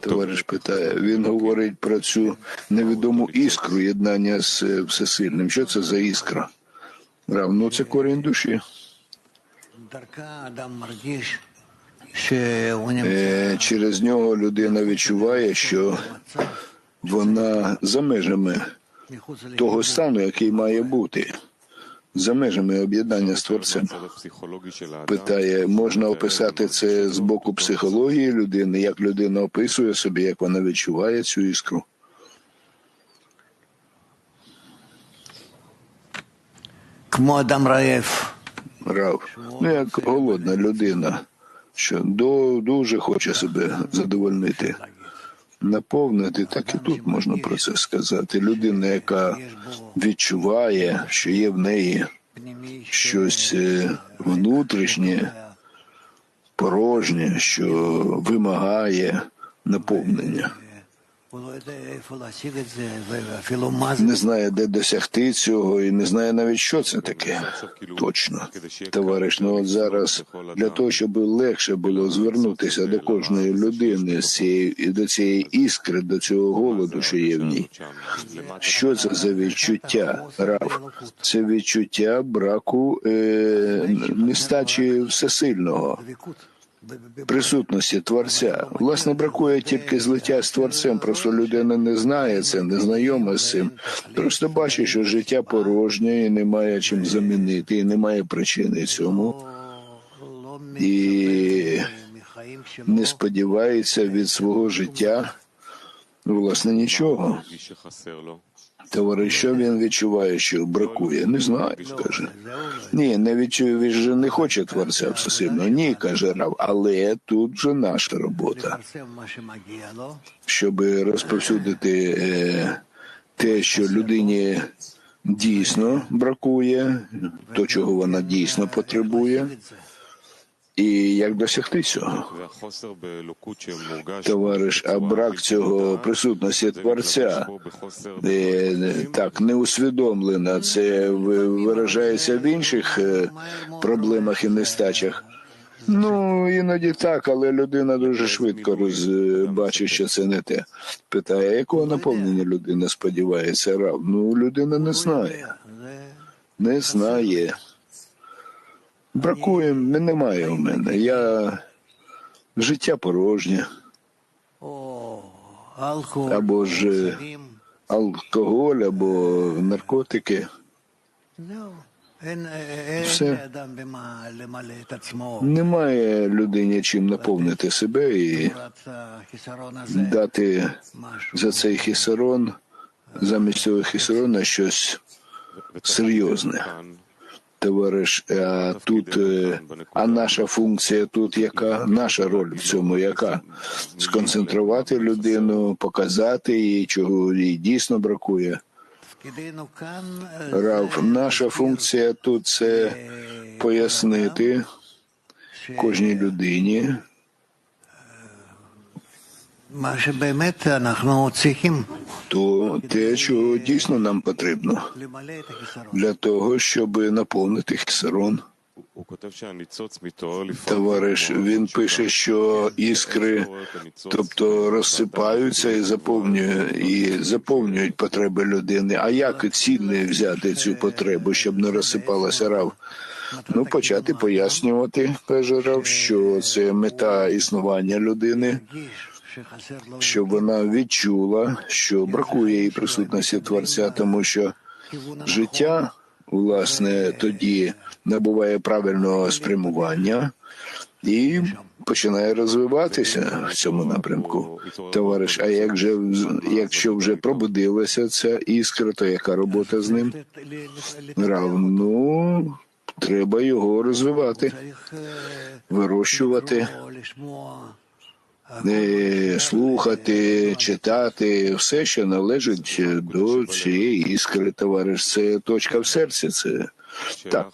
Товариш питає. Він говорить про цю невідому іскру єднання з е, всесильним. Що це за іскра? Равно це корінь душі. Е, через нього людина відчуває, що вона за межами того стану, який має бути за межами об'єднання з творцем. Питає, можна описати це з боку психології людини, як людина описує собі, як вона відчуває цю іскру. Рав. Ну, як голодна людина, що дуже хоче себе задовольнити наповнити, так і тут можна про це сказати. Людина, яка відчуває, що є в неї щось е, внутрішнє, порожнє, що вимагає наповнення. Не знає, де досягти цього, і не знає навіть, що це таке. Точно, товариш. Ну от зараз для того, щоб легше було звернутися до кожної людини з цієї до цієї іскри, до цього голоду, що є в ній. Що це за відчуття, Рав? Це відчуття браку е, нестачі всесильного присутності творця. Власне, бракує тільки злиття з творцем. Просто людина не знає це, не знайома з цим. Просто бачить, що життя порожнє і немає чим замінити, і немає причини цьому. І не сподівається від свого життя власне нічого. Товаришів він відчуває, що бракує. Не знаю, каже. Ні, не відчує, він же не хоче творця обсесивно. Ні, каже рав, але тут же наша робота. Щоб розповсюдити е, те, що людині дійсно бракує, то чого вона дійсно потребує і як досягти цього. Товариш, а брак цього присутності творця е, так не усвідомлена. Це виражається в інших е, проблемах і нестачах. Ну, іноді так, але людина дуже швидко розбачить, що це не те. Питає, якого наповнення людина сподівається? Рав? Ну, людина не знає. Не знає. Бракує, немає у мене. Я життя порожнє. Або ж е, алкоголь, або наркотики. Все. Немає людині чим наповнити себе і дати за цей хісарон, замість цього хісарона щось серйозне товариш, е, е, а тут а наша функція тут яка наша роль в цьому, яка сконцентрувати людину, показати їй, чого їй дійсно бракує. Рав, наша функція тут це пояснити кожній людині. То те, що дійсно нам потрібно для того, щоб наповнити хісарон. Товариш, він пише, що іскри, тобто розсипаються і заповнюють і заповнюють потреби людини. А як цінне взяти цю потребу, щоб не розсипалася рав? Ну, почати пояснювати, каже рав, що це мета існування людини, щоб вона відчула, що бракує їй присутності творця, тому що життя власне тоді набуває правильного спрямування і починає розвиватися в цьому напрямку. Товариш, а як же якщо вже пробудилася ця іскра, то яка робота з ним? Равно треба його розвивати, вирощувати слухати, читати, все, що належить до цієї іскри, товариш. Це точка в серці. Це так.